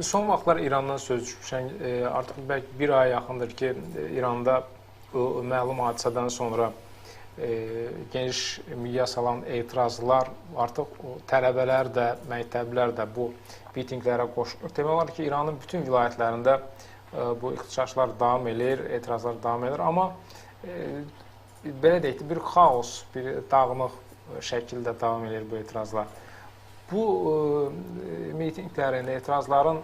Son vaxtlar İrandan söz düşmüşən, e, artıq bəlkə bir aya yaxındır ki, e, İranda o məlum hadisədən sonra e, geniş miqyas salan etirazlar artıq o tələbələr də, məktəblilər də bu mitinqlərə qoşulur. Demək olar ki, İranın bütün vilayətlərində bu ixtişaşlar davam edir, etirazlar davam edir, amma belə deyək bir xaos, bir dağınıq şəkildə davam edir bu etirazlar. Bu e, mitinqlərin, etirazların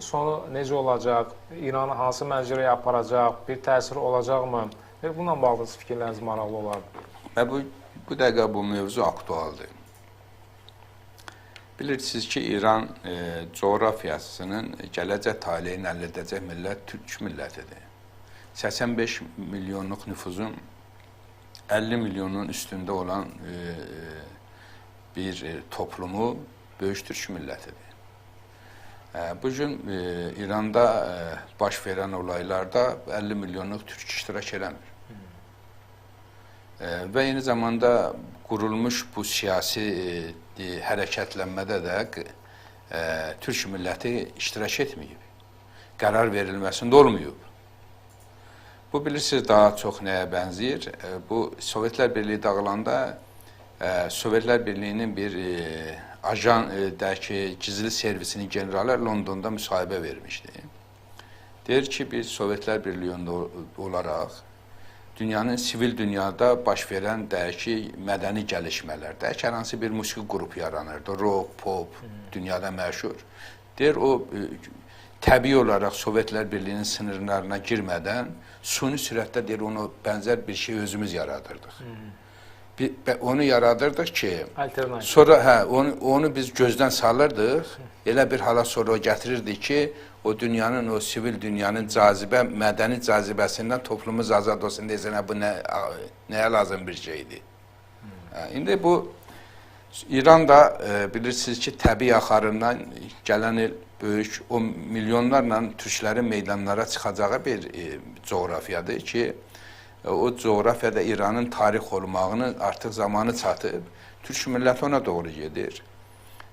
sonu necə olacaq? İranı hansı məcraya aparacaq? Bir təsir olacaqmı? Və bununla bağlı fikirləriniz maraqlı olardı. Və bu, bu dəqiqə bu mövzu aktualdır. Bilirsiniz ki, İran e, coğrafiyasının gələcək taleyini əldə edəcək millət türk millətidir. 85 milyonluq nüfuzun 50 milyonun üstündə olan e, bir e, toplumu böyük türk millətidir. E, bugün e, İranda e, baş verən olaylarda 50 milyonluq türk iştirak eləmir. E, və eyni zamanda qurulmuş bu siyasi hərəkətlənmədə də türk milləti iştirak etməyib. Qərar verilməsində olmayıb. Bu bilirsiniz daha çox nəyə bənzəyir? Bu Sovetlər Birliyi dağılanda Sovetlər Birliyinin bir e, ajan e, dəki gizli servisinin generalı Londonda müsahibə vermişdi. Deyir ki, biz Sovetlər Birliyində olaraq dünyanın sivil dünyada baş verən dəyişi mədəni gəlişmələr, dəyişi hər hansı bir musiqi qrupu yaranırdı, rock, pop, dünyada məşhur. Deyir o e, təbii olaraq Sovetlər Birliyinin sınırlarına girmədən suni sürətdə deyir onu bənzər bir şey özümüz yaradırdıq. Bir, onu yaradırdıq ki, Alternativ. Sonra hə, onu onu biz gözdən salırdıq. Elə bir hala sonra o gətirirdi ki, o dünyanın o sivil dünyanın cazibə, mədəni cazibəsindən toplumumuz azad olsun desən, bu nə nəyə lazım bir şeydir. Hə, indi bu İranda e, bilirsiniz ki, təbii axarından gələn il böyük o milyonlarla türklərin meydanlara çıxacağı bir e, coğrafiyadır ki, o coğrafiyada İranın tarix olmağının artıq zamanı çatıb, türk milləti ona doğru gedir.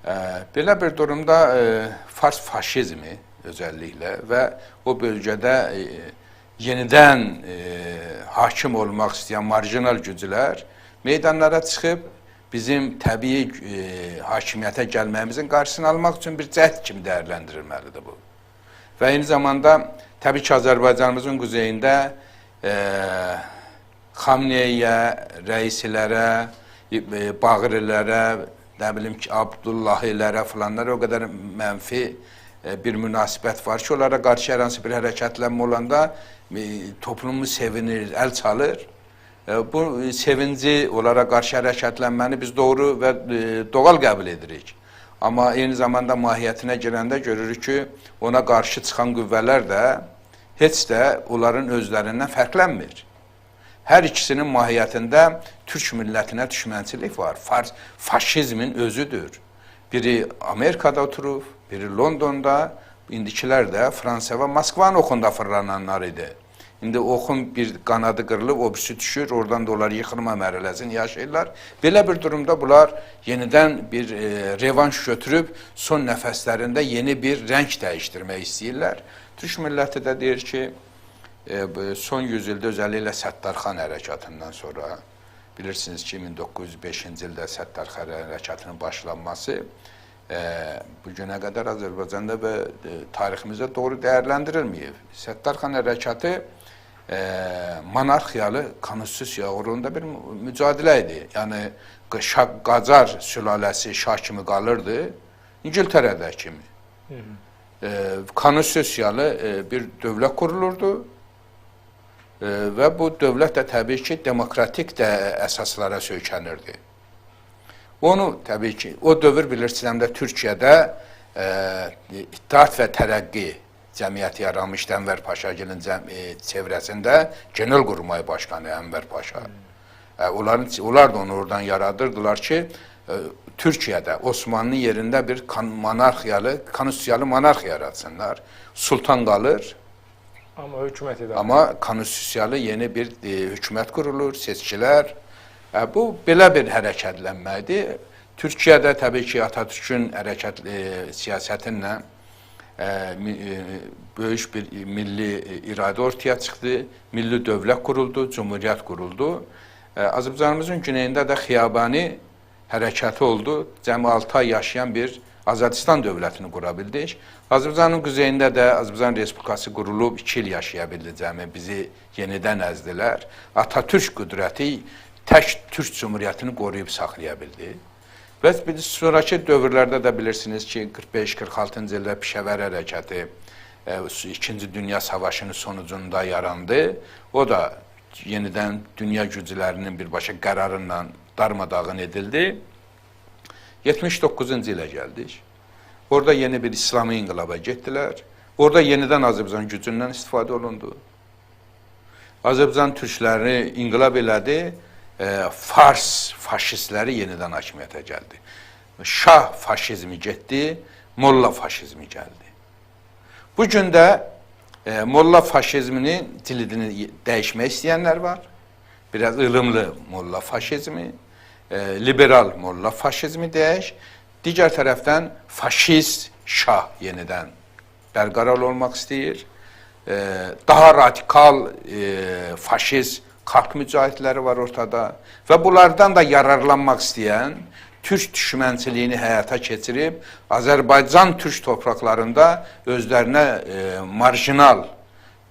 E, belə bir durumda e, Fars faşizmi özəlliklə və o bölgədə e, yenidən e, hakim olmaq istəyən marjinal güclər meydanlara çıxıb bizim təbii e, hakimiyyətə gəlməyimizin qarşısını almaq üçün bir cəhd kimi dəyərləndirilməlidir bu. Və eyni zamanda təbii ki, Azərbaycanımızın quzeyində e, Xamneyə, rəislərə, e, Bağırlərə, nə bilim ki, Abdullahilərə falanlara o qədər mənfi e, bir münasibət var ki, onlara qarşı hər hansı bir hərəkətlənmə olanda e, toplumumuz sevinir, əl çalır. Bu sevinci, onlara qarşı hərəkətlənməni biz doğru və doğal qəbul edirik. Amma eyni zamanda mahiyyətinə girəndə görürük ki, ona qarşı çıxan qüvvələr də heç də onların özlərindən fərqlənmir. Hər ikisinin mahiyyətində türk millətinə düşmənçilik var. Fars, faşizmin özüdür. Biri Amerikada oturub, biri Londonda, indikilər də Fransa və Moskvanın oxunda fırlananlar idi. İndi oxun bir qanadı qırılıb, o birisi düşür, oradan da onlar yıxılma mərhələsini yaşayırlar. Belə bir durumda bunlar yenidən bir e, revanş götürüb son nəfəslərində yeni bir rəng dəyişdirmək istəyirlər. Türk milləti də deyir ki, e, son yüzildə özəlliklə Səttarxan hərəkatından sonra bilirsiniz ki 1905-ci ildə Səttarxan hərəkatının başlanması e, bu günə qədər Azərbaycanda və e, tariximizdə doğru dəyərləndirilməyib. Səttarxan hərəkatı monarxiyalı konstitusiya uğrunda bir mü- mücadilə idi. Yəni Qacar sülaləsi şah kimi qalırdı, İngiltərədə kimi. E, konstitusiyalı e, bir dövlət qurulurdu. E, və bu dövlət də təbii ki, demokratik də əsaslara söykənirdi. Onu təbii ki, o dövr bilirsiniz, də Türkiyədə e, İttihat və Tərəqqi cəmiyyəti yaranmışdı Ənvər Paşagilin e, çevrəsində Genel Qurmay Başkanı Ənvər Paşa. E, onların onlar da onu oradan yaradırdılar ki, e, Türkiyədə Osmanlı yerində bir kan, monarxiyalı, konstitusiyalı monarxiya yaratsınlar. Sultan qalır, Amma hökumət edir. Amma konstitusiyalı yeni bir e, hökumət qurulur, seçkilər. E, bu belə bir hərəkətlənmədir. Türkiyədə təbii ki, Atatürkün hərəkət e, siyasətinlə e, e, böyük bir milli iradə ortaya çıxdı, milli dövlət quruldu, cumhuriyyət quruldu. E, Azərbaycanımızın güneyində də xiyabani hərəkəti oldu. Cəmi 6 ay yaşayan bir Azadistan dövlətini qura bildik. Azərbaycanın quzeyində də Azərbaycan Respublikası qurulub 2 il yaşaya bildi cəmi. Bizi yenidən əzdilər. Atatürk qüdrəti tək Türk Cumhuriyyətini qoruyub saxlaya bildi. Və biz sonrakı dövrlərdə də bilirsiniz ki, 45-46-cı ildə Pişəvər hərəkəti e, 2-ci Dünya Savaşının sonucunda yarandı. O da yenidən dünya güclərinin birbaşa qərarıyla darmadağın edildi. 79-cu ilə gəldik. Orada yeni bir İslami inqilaba getdilər. Orada yenidən Azərbaycan gücündən istifadə olundu. Azərbaycan türklərini inqilab elədi, e, Fars faşistləri yenidən hakimiyyətə gəldi. Şah faşizmi getdi, Molla faşizmi gəldi. Bu gün də e, Molla faşizminin cildini dəyişmək istəyənlər var. Biraz ılımlı Molla faşizmi, e, liberal Molla faşizmi deyək. Digər tərəfdən faşist şah yenidən bərqərar olmaq istəyir. E, daha radikal e, faşist xalq mücahidləri var ortada və bunlardan da yararlanmaq istəyən türk düşmənçiliyini həyata keçirib Azərbaycan türk torpaqlarında özlərinə e, marjinal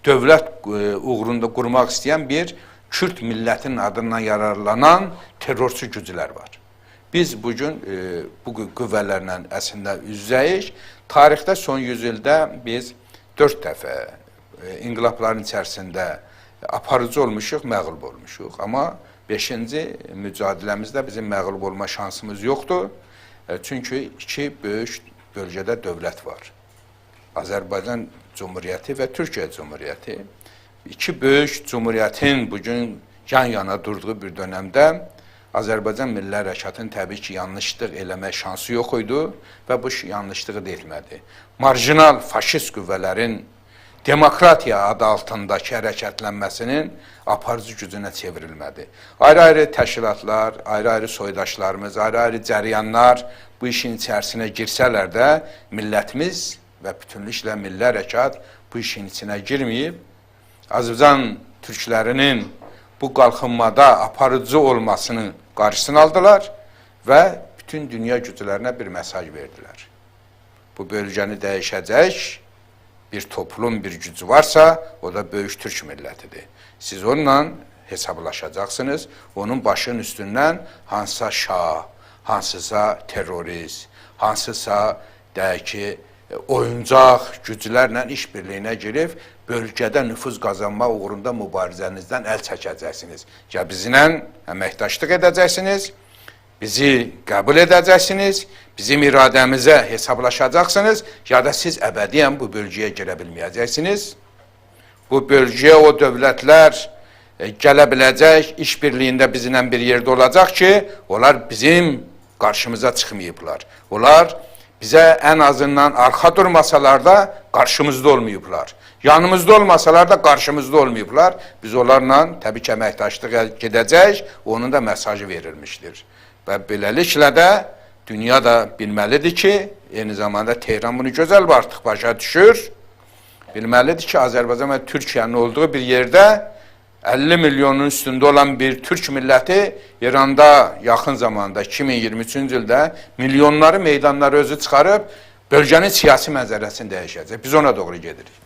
dövlət e, uğrunda qurmaq istəyən bir Kürt millətinin adından yararlanan terrorçu güclər var. Biz bu gün e, bu qü- qüvvələrlə əslində üz-üzəyik. Tarixdə son 100 ildə biz 4 dəfə e, inqilabların içərisində aparıcı olmuşuq, məğlub olmuşuq. Amma 5-ci mücadiləmizdə bizim məğlub olma şansımız yoxdur. E, Çünki iki böyük bölgədə dövlət var. Azərbaycan Cumhuriyyəti və Türkiyə Cumhuriyyəti. İki böyük cumhuriyyətin bugün yan-yana durduğu bir dönəmdə Azərbaycan Milli Hərəkatının təbii ki, yanlışlıq eləmək şansı yox idi və bu yanlışlığı da etmədi. Marjinal faşist qüvvələrin demokratiya adı altındakı hərəkətlənməsinin aparıcı gücünə çevrilmədi. Ayrı-ayrı təşkilatlar, ayrı-ayrı soydaşlarımız, ayrı-ayrı cəryanlar bu işin içərisinə girsələr də millətimiz və bütünlüklə milli hərəkat bu işin içinə girməyib, Azərbaycan türklərinin bu qalxınmada aparıcı olmasının qarşısını aldılar və bütün dünya güclərinə bir mesaj verdilər. Bu bölgəni dəyişəcək bir toplum, bir gücü varsa, o da böyük türk millətidir. Siz onunla hesablaşacaqsınız. Onun başının üstündən hansısa şah, hansısa terrorist, hansısa deyək ki, e, oyuncaq güclərlə işbirliyinə girib bölgədə nüfuz qazanmaq uğrunda mübarizənizdən əl çəkəcəksiniz. Ya bizlə əməkdaşlıq edəcəksiniz, bizi qəbul edəcəksiniz, bizim iradəmizə hesablaşacaqsınız, ya da siz əbədiyyən bu bölgəyə girə bilməyəcəksiniz. Bu bölgəyə o dövlətlər e, gələ biləcək, işbirliyində bizimlə bir yerdə olacaq ki, onlar bizim qarşımıza çıxmayıblar. Onlar bizə ən azından arxa durmasalar da qarşımızda olmayıblar. Yanımızda olmasalar da qarşımızda olmayıblar. Biz onlarla təbii ki, əməkdaşlığa gedəcək, onun da mesajı verilmişdir. Və beləliklə də dünya da bilməlidir ki, eyni zamanda Tehran bunu gözəl artıq başa düşür. Bilməlidir ki, Azərbaycan və Türkiyənin olduğu bir yerdə 50 milyonun üstündə olan bir türk milləti İranda yaxın zamanda 2023-cü ildə milyonları meydanlara özü çıxarıb bölgənin siyasi mənzərəsini dəyişəcək. Biz ona doğru gedirik.